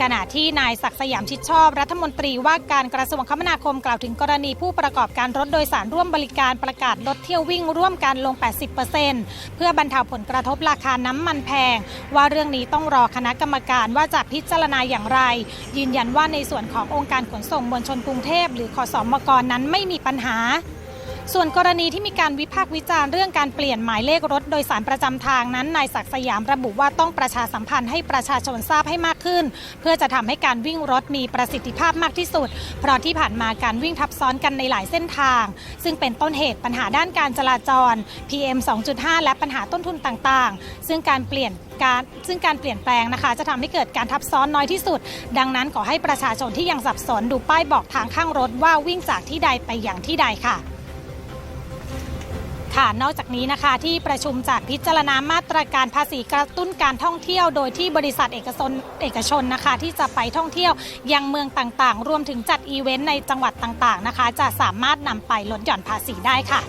ขณะที่นายศักสยามชิดชอบ รัฐมนตรีว่าการกระทรวงคมนาคมกล่าวถึงกรณีผู้ประกอบการรถโดยสารร่วมบริการประกาศลดเที่ยววิ่งร่วมกันลง 80%เพื่อบรรเทาผลกระทบราคาน้ำมันแพง ว่าเรื่องนี้ต้องรอคณะกรรมการว่าจะพิจารณาอย่างไร ยืนยันว่าในส่วนขององค์การขนส่งมวลชนกรุงเทพหรือขอสมกนั้นไม่มีปัญหา ส่วนกรณีที่มีการวิพากษ์วิจารณ์เรื่องการเปลี่ยนหมายเลขรถโดยสารประจำทางนั้นนายศักสยามระบุว่าต้องประชาสัมพันธ์ให้ประชาชนทราบให้มากขึ้น เพื่อจะทำให้การวิ่งรถมีประสิทธิภาพมากที่สุด เพราะที่ผ่านมาการวิ่งทับซ้อนกันในหลายเส้นทาง ซึ่งเป็นต้นเหตุปัญหาด้านการจราจร PM 2.5 และปัญหาต้นทุนต่างๆ ซึ่งการเปลี่ยนการซึ่งการเปลี่ยนแปลงนะคะ จะทำให้เกิดการทับซ้อนน้อยที่สุด ดังนั้นขอให้ประชาชนที่ยังสับสนดูป้ายบอกทางข้างรถว่าวิ่งจากที่ใดไปอย่างที่ใดค่ะ ค่ะ นอกจากนี้นะคะที่ประชุมจะพิจารณามาตรการภาษีกระตุ้นการท่องเที่ยว โดยที่บริษัทเอกชนเอกชนนะคะ ที่จะไปท่องเที่ยวยังเมืองต่างๆ รวมถึงจัดอีเวนต์ในจังหวัดต่างๆนะคะ จะสามารถนำไปลดหย่อนภาษีได้ค่ะ